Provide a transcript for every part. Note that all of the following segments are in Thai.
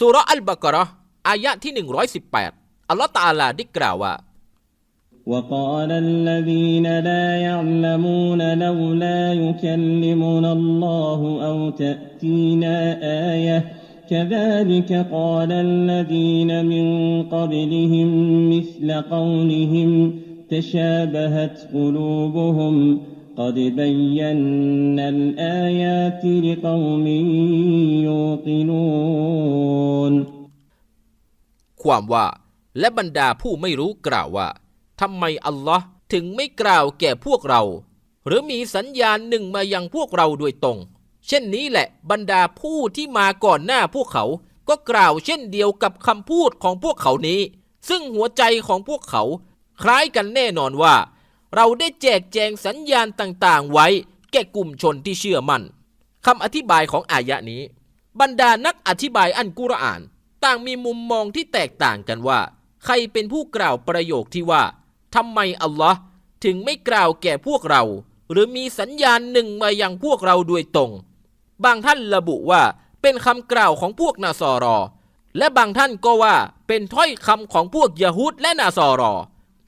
สุราะห์อัลบากเราะห์อายะที่ 118 อัลลอฮ์ตะอาลาได้กล่าวว่า وقال الذين لا يعلمون لولا يكلمنا الله أو تأتينا آية كذلك قال الذين من قبلهم مثل قولهم تشابهت قلوبهم قد بينا الآيات لقوم يوقنون ความว่า และบรรดาผู้ไม่รู้กล่าวว่าทำไมอัลลอฮ์ถึงไม่กล่าวแก่พวกเรา หรือมีสัญญาณหนึ่งมายังพวกเราโดยตรง เช่นนี้แหละบรรดาผู้ที่มาก่อนหน้าพวกเขา ก็กล่าวเช่นเดียวกับคำพูดของพวกเขานี้ ซึ่งหัวใจของพวกเขา คล้ายกันแน่นอนว่า เราได้แจกแจงสัญญาณต่างๆ ไว้แก่กลุ่มชนที่เชื่อมั่นคำอธิบายของอายะนี้ บรรดานักอธิบายอันกุรอาน ต่างมีมุมมองที่แตกต่างกันว่า ใครเป็นผู้กล่าวประโยคที่ว่าทำไมอัลลอฮ์ถึงไม่กล่าวแก่พวกเรา หรือมีสัญญาณหนึ่งมายังพวกเราโดยตรง บางท่านระบุว่าเป็นคำกล่าวของพวกนาซอรอ และบางท่านก็ว่าเป็นถ้อยคำของพวกยะฮูดและนาซอรอ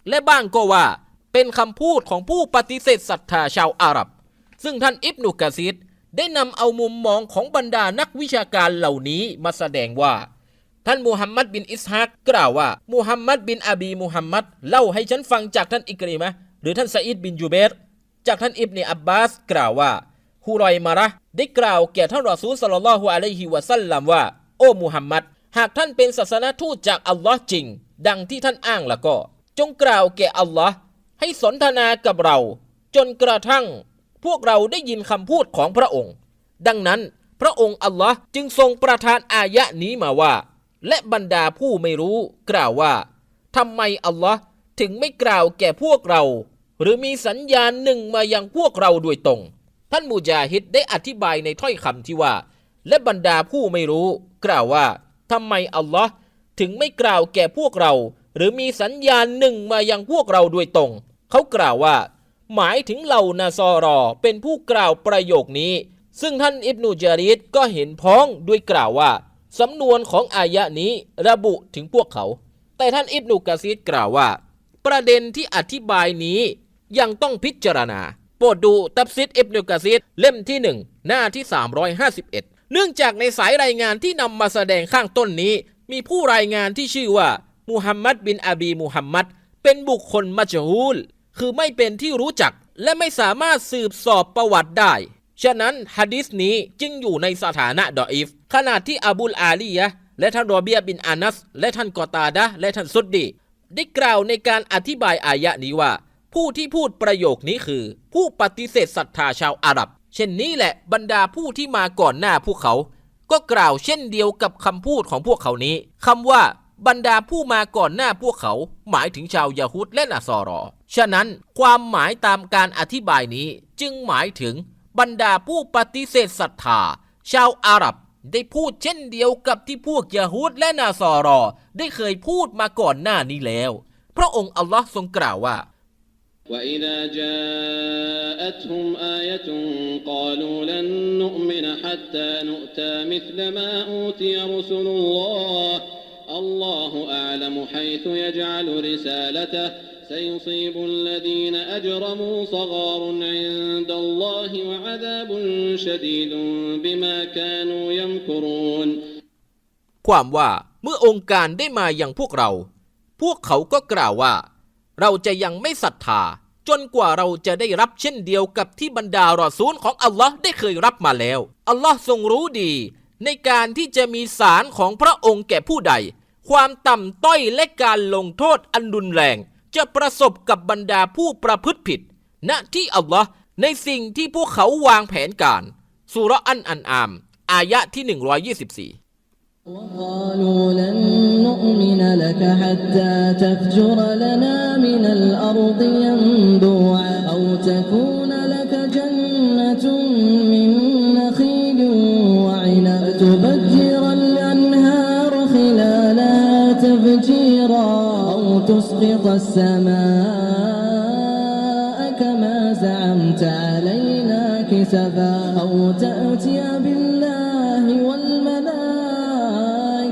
และบ้างก็ว่า เป็นคำพูดของผู้ปฏิเสธศรัทธาชาวอาหรับ ซึ่งท่านอิบนุกะซีดได้นำเอามุมมองของบรรดานักวิชาการเหล่านี้มาแสดงว่า ท่านมูฮัมมัดบินอิสฮากกล่าวว่ามูฮัมมัดบินอาบีมูฮัมมัดเล่าให้ฉันฟังจากท่านอิกรีมะหรือท่านซะอิดบินยูเบรจากท่านอิบเนอับบาส กล่าวว่าฮุรอยมาระได้กล่าวแก่ท่านรอซูลสัลลลอฮุอะลัยฮิวะสัลลัมว่า โอ้มูฮัมมัดหากท่านเป็นศาสนทูตจากอัลลอฮ์จริง ดังที่ท่านอ้างแล้วก็ จงกล่าวแก่อัลลอฮ์ ให้สนทนากับเรา จนกระทั่ง พวกเราได้ยินคำพูดของพระองค์ ดังนั้นพระองค์อัลลอฮ์จึงทรงประทานอายะนี้มาว่า และบรรดาผู้ไม่รู้กล่าวว่าทำไมอัลลอฮ์ถึงไม่กล่าวแก่พวกเรา หรือมีสัญญาณหนึ่งมายังพวกเราโดยตรง ท่านมูจาฮิดได้อธิบายในถ้อยคำที่ว่า และบรรดาผู้ไม่รู้ กล่าวว่าทำไมอัลลอฮ์ถึงไม่กล่าวแก่พวกเรา หรือมีสัญญาณหนึ่งมายังพวกเราโดยตรง เขากล่าวว่า หมายถึงเหล่านาซอรอเป็นผู้กล่าวประโยคนี้ ซึ่งท่านอิบนูจาริดก็เห็นพ้องด้วยกล่าวว่า สำนวนของอายะนี้ระบุถึงพวกเขา แต่ท่านอิบนุกะซีดกล่าวว่า ประเด็นที่อธิบายนี้ยังต้องพิจารณาโปรดดูตับซิดอิบนุกะซีดเล่มที่ 1 หน้าที่ 351 เนื่องจากในสายรายงานที่นำมาแสดงข้างต้นนี้ มีผู้รายงานที่ชื่อว่ามูฮัมหมัดบินอาบีมูฮัมหมัดเป็นบุคคลมัจฮูล คือไม่เป็นที่รู้จัก และไม่สามารถสืบสอบประวัติได้ ฉะนั้นฮะดิษนี้จึงอยู่ในสถานะดออีฟขณะที่อบูลอาลียะและท่านรอเบียบินอานัส และท่านกอตาดะและท่านซุดดี ได้กล่าวในการอธิบายอายะนี้ว่า ผู้ที่พูดประโยคนี้คือ ผู้ปฏิเสธศรัทธาชาวอาหรับ เช่นนี้แหละบรรดาผู้ที่มาก่อนหน้าพวกเขา ก็กล่าวเช่นเดียวกับคำพูดของพวกเขานี้คำว่า บรรดาผู้มาก่อนหน้าพวกเขา หมายถึงชาวยาฮุดและนาซอรอ ฉะนั้นความหมายตามการอธิบายนี้จึงหมายถึง บรรดาผู้ปฏิเสธศรัทธา ชาวอาหรับ ได้พูดเช่นเดียวกับที่พวกยาฮูดและนาซอรอ ได้เคยพูดมาก่อนหน้านี้แล้ว พระองค์อัลลอฮ์ทรงกล่าวว่า وإذا جاءتهم آية قالوا لن نؤمن حتى نؤتى مثل ما أوتي رسل الله الله أعلم حيث يجعل رسالته سيصيب الذين أجرموا صغار عند الله وعذاب شديد بما كانوا يمكرون ความว่าเมื่อองค์การได้มาอย่างพวกเรา พวกเขาก็กล่าวว่า เราจะยังไม่ศรัทธา จนกว่าเราจะได้รับเช่นเดียวกับที่บรรดารอซูลของอัลลอฮ์ได้เคยรับมาแล้ว อัลลอฮ์ทรงรู้ดี ในการที่จะมีสารของพระองค์แก่ผู้ใด ความต่ำต้อยและการลงโทษอันรุนแรง จะประสบกับบรรดาผู้ประพฤติผิด ณที่อัลลอฮ์ในสิ่งที่พวกเขาวางแผนการสุเราะห์อันอันอาม อายะที่ 124 وقالوا لن نؤمن لك حتى تفجر لنا من الأرض ينبوعا أو تكون لك جنة من نخيل وعنب تفجر تسقط السماء كما زعمت علينا كسفا أو تأتي بالله والملائكة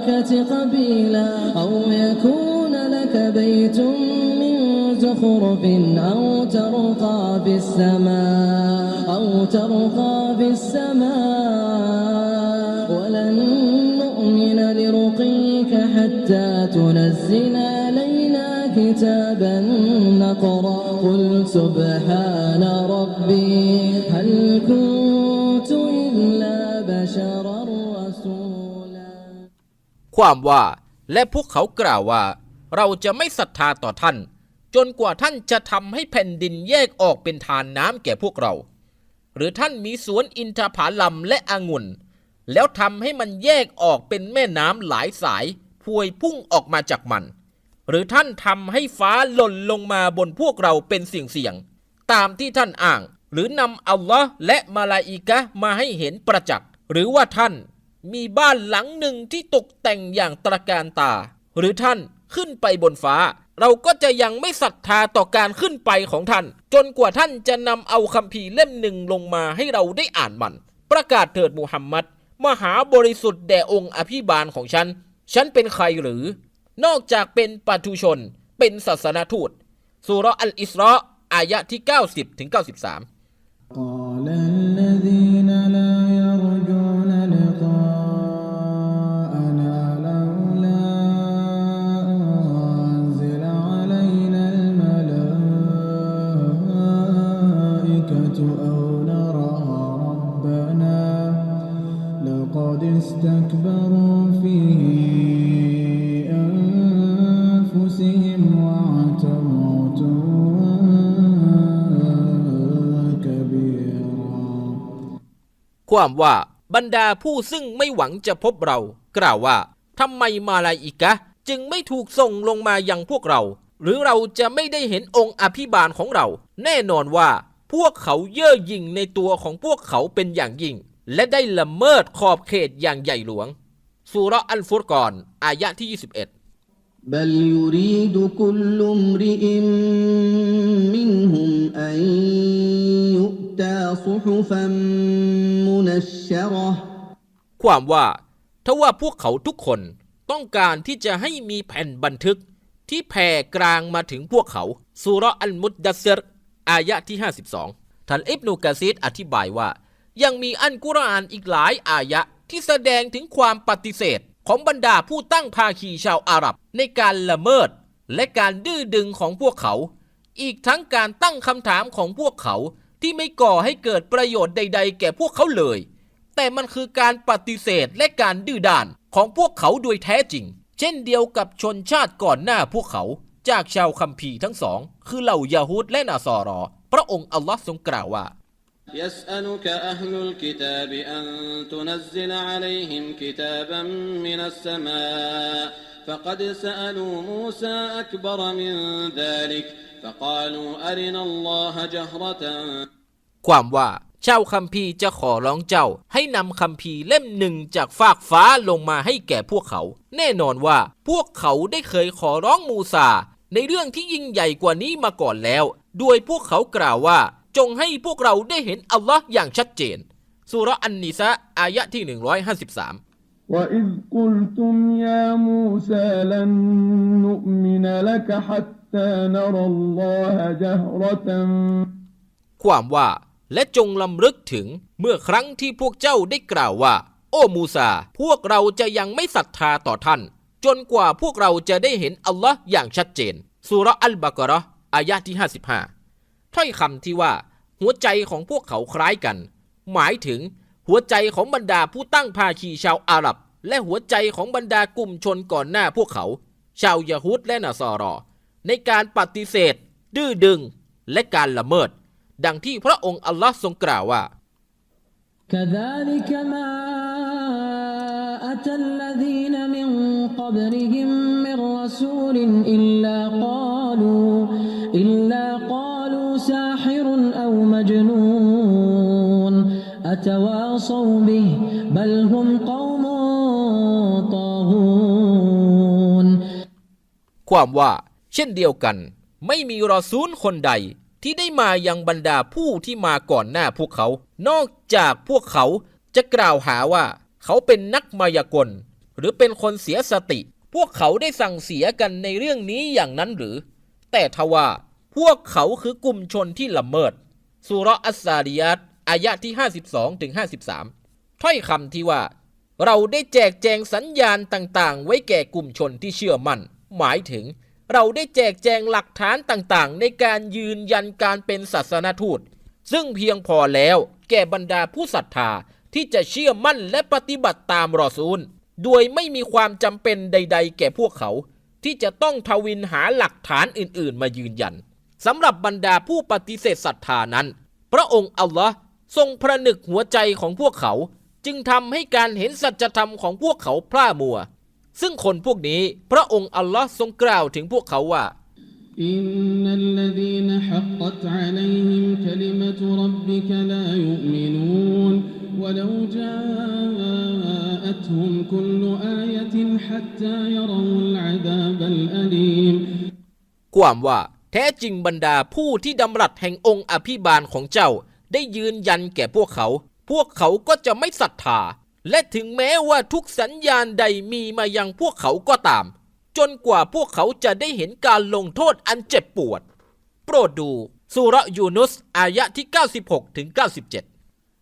الملائكة قبيلا أو يكون لك بيت من زخرف أو ترقى في السماء أو ترقى في السماء ولن نؤمن لرقيك حتى تنزل علينا كتابا نقرأ قل سبحان ربي هل كنت إلا بشرا رسولا ความว่าและพวกเขากล่าวว่า เราจะไม่ศรัทธาต่อท่าน จนกว่าท่านจะทำให้แผ่นดินแยกออกเป็นทานน้ำแก่พวกเรา หรือท่านมีสวนอินทผลัมและองุ่น แล้วทำให้มันแยกออกเป็นแม่น้ำหลายสาย พวยพุ่งออกมาจากมัน หรือท่านทำให้ฟ้าหล่นลงมาบนพวกเราเป็นเสียงๆตามที่ท่านอ้าง หรือนำอัลลอฮ์และมาลาอิกะมาให้เห็นประจักษ์ หรือว่าท่านมีบ้านหลังหนึ่งที่ตกแต่งอย่างตระการตา หรือท่านขึ้นไปบนฟ้า เราก็จะยังไม่ศรัทธาต่อการขึ้นไปของท่าน จนกว่าท่านจะนำเอาคัมภีร์เล่มหนึ่งลงมาให้เราได้อ่านมัน ประกาศเถิดมูฮัมมัดมหาบริสุทธิ์แด่องค์อภิบาลของฉัน ฉันเป็นใครหรือ นอกจากเป็นปัทุชน เป็นศาสนทูตสุราะอัลอิสรออายะที่ 90ถึง93 ความว่าบรรดาผู้ซึ่งไม่หวังจะพบเรา กล่าวว่าทำไมมาลาอิกะห์จึงไม่ถูกส่งลงมายังพวกเรา หรือเราจะไม่ได้เห็นองค์อภิบาลของเรา แน่นอนว่า พวกเขาเย่อหยิ่งในตัวของพวกเขาเป็นอย่างยิ่ง และได้ละเมิดขอบเขตอย่างใหญ่หลวงสุเราะห์อัลฟุรกอนอายะที่ 21 بل يريد كل امرئ منهم أن يؤتى صحفا منشرة ความว่าถ้าว่าพวกเขาทุกคนต้องการที่จะให้มีแผ่นบันทึกที่แผ่กลางมาถึงพวกเขาสุรอัลมุดดัสซิรอายะที่ 52ท่านอิบนุกะซีดอธิบายว่า ยังมีอันกุรอานอีกหลายอายะที่แสดงถึงความปฏิเสธ ของบรรดาผู้ตั้งภาคีชาวอาหรับในการละเมิด และการดื้อดึงของพวกเขา อีกทั้งการตั้งคำถามของพวกเขา ที่ไม่ก่อให้เกิดประโยชน์ใด ๆ แก่พวกเขาเลย แต่มันคือการปฏิเสธและการดื้อด้านของพวกเขาโดยแท้จริง เช่นเดียวกับชนชาติก่อนหน้าพวกเขา จากชาวคัมภีร์ทั้งสอง คือเหล่ายาฮูดและนาซอรอ พระองค์อัลลอฮ์ทรงกล่าวว่า يسألك أهل الكتاب أن تنزل عليهم كتابا من السماء فقد سألوا موسى أكبر من ذلك فقالوا أرنا الله جهرة ความว่าชาวคัมภีร์จะขอร้องเจ้า ให้นำคัมภีร์เล่มหนึ่งจากฟากฟ้าลงมาให้แก่พวกเขา แน่นอนว่าพวกเขาได้เคยขอร้องมูซา ในเรื่องที่ยิ่งใหญ่กว่านี้มาก่อนแล้ว โดยพวกเขากล่าวว่า จงให้พวกเราได้เห็นอัลลอฮ์อย่างชัดเจนสุเราะห์อันนิสะอายะที่ 153 وإذ قلتم يا موسى لن نؤمن لك حتى نرى الله جهرة ความว่า และจงลำลึกถึงเมื่อครั้งที่พวกเจ้าได้กล่าวว่า โอ้มูซา พวกเราจะยังไม่ศรัทธาต่อท่าน จนกว่าพวกเราจะได้เห็นอัลลอฮ์อย่างชัดเจนสุเราะห์อัลบากะเราะห์อายะที่ 55 ถ้อยคำที่ว่า หัวใจของพวกเขาคล้ายกัน หมายถึง หัวใจของบรรดาผู้ตั้งภาคีชาวอาหรับ และหัวใจของบรรดากลุ่มชนก่อนหน้าพวกเขา ชาวยะฮูดและนาซอรอ ในการปฏิเสธ ดื้อดึง และการละเมิด ดังที่พระองค์อัลลอฮ์ทรงกล่าวว่า كذلك ما أتى الذين من قبلهم من رسول إلا قالوا إلا قالوا ساحر أو مجنون أتواصوا به بل هم قوم طاغون ความว่า เช่นเดียวกัน ไม่มีรอซูลคนใดที่ได้มายังบรรดาผู้ที่มาก่อนหน้าพวกเขา นอกจากพวกเขาจะกล่าวหาว่า เขาเป็นนักมายากล หรือเป็นคนเสียสติ พวกเขาได้สั่งเสียกันในเรื่องนี้อย่างนั้นหรือ แต่ทว่า พวกเขาคือกลุ่มชนที่ละเมิดสุเราะห์อัสซาริยัต อายะที่ 52ถึง53 ถ้อยคำที่ว่า เราได้แจกแจงสัญญาณต่างๆ ไว้แก่กลุ่มชนที่เชื่อมั่น หมายถึง เราได้แจกแจงหลักฐานต่างๆ ในการยืนยันการเป็นศาสนทูต ซึ่งเพียงพอแล้วแก่บรรดาผู้ศรัทธาที่จะเชื่อมั่นและปฏิบัติตามรอซูล โดยไม่มีความจำเป็นใด ๆ แก่พวกเขา ที่จะต้องทวินหาหลักฐานอื่น ๆ มายืนยันสำหรับบรรดาผู้ปฏิเสธศรัทธานั้น พระองค์อัลลอฮ์ ทรงพระนึกหัวใจของพวกเขา จึงทำให้การเห็นสัจธรรมของพวกเขาพร่ามัว ซึ่งคนพวกนี้พระองค์อัลลอฮ์ทรงกล่าวถึงพวกเขาว่า إن الذين حقت عليهم كلمة ربك لا يؤمنون ولو جاءتهم كل آية حتى يروا العذاب الأليم ความว่าแท้จริงบรรดาผู้ที่ดำรัสแห่งองค์อภิบาลของเจ้า ได้ยืนยันแก่พวกเขา พวกเขาก็จะไม่ศรัทธา และถึงแม้ว่าทุกสัญญาณใดมีมายังพวกเขาก็ตาม จนกว่าพวกเขาจะได้เห็นการลงโทษอันเจ็บปวด โปรดดูสุรยูนุส อายะที่ 96ถึง97